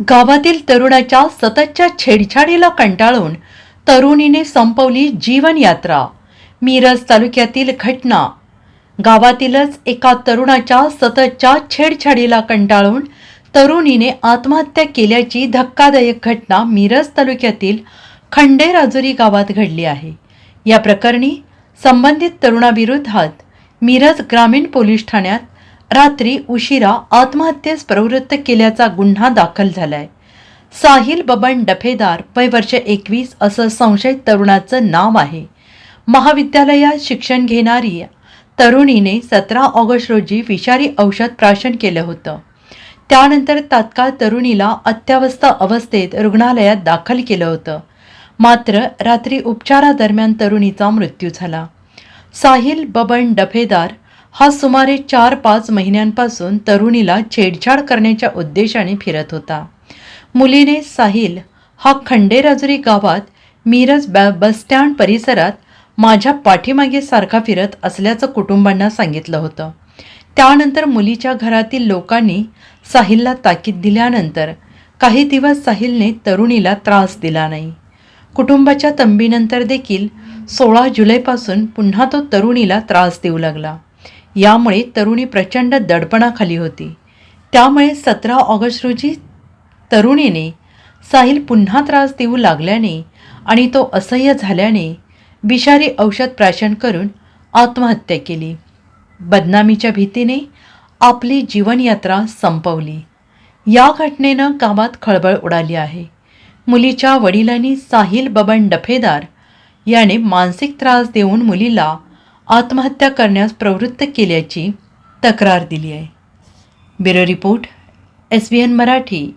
गावातील तरुणाच्या सततच्या छेडछाडीला कंटाळून तरुणीने संपवली जीवनयात्रा. मिरज तालुक्यातील घटना. गावातीलच एका तरुणाच्या सततच्या छेडछाडीला कंटाळून तरुणीने आत्महत्या केल्याची धक्कादायक घटना मिरज तालुक्यातील खंडेराजुरी गावात घडली आहे. या प्रकरणी संबंधित तरुणाविरोधात मिरज ग्रामीण पोलीस ठाण्यात रात्री उशिरा आत्महत्येस प्रवृत्त केल्याचा गुन्हा दाखल झालाय. साहिल बबन डफेदार वय वर्ष एकवीस असं संशयित तरुणाचं नाव आहे. महाविद्यालयात शिक्षण घेणारी तरुणीने सतरा ऑगस्ट रोजी विषारी औषध प्राशन केलं होतं. त्यानंतर तात्काळ तरुणीला अत्यावस्था अवस्थेत रुग्णालयात दाखल केलं होतं. मात्र रात्री उपचारादरम्यान तरुणीचा मृत्यू झाला. साहिल बबन डफेदार हा सुमारे चार पाच महिन्यांपासून तरुणीला छेडछाड करण्याच्या उद्देशाने फिरत होता. मुलीने साहिल हा खंडेराजुरी गावात मिरज ब बसस्टँड परिसरात माझ्या पाठीमागे सारखा फिरत असल्याचं कुटुंबांना सांगितलं होतं. त्यानंतर मुलीच्या घरातील लोकांनी साहिलला ताकीद दिल्यानंतर काही दिवस साहिलने तरुणीला त्रास दिला नाही. कुटुंबाच्या तंबीनंतर देखील सोळा जुलैपासून पुन्हा तो तरुणीला त्रास देऊ लागला. यामुळे तरुणी प्रचंड दडपणाखाली होती. त्यामुळे सतरा ऑगस्ट रोजी तरुणीने साहिल पुन्हा त्रास देऊ लागल्याने आणि तो असह्य झाल्याने विषारी औषध प्राशन करून आत्महत्या केली. बदनामीच्या भीतीने आपली जीवनयात्रा संपवली. या घटनेनं गावात खळबळ उडाली आहे. मुलीच्या वडिलांनी साहिल बबन डफेदार याने मानसिक त्रास देऊन मुलीला आत्महत्या करण्यास प्रवृत्त केल्याची तक्रार दिली आहे. Bureau report S B N Marathi.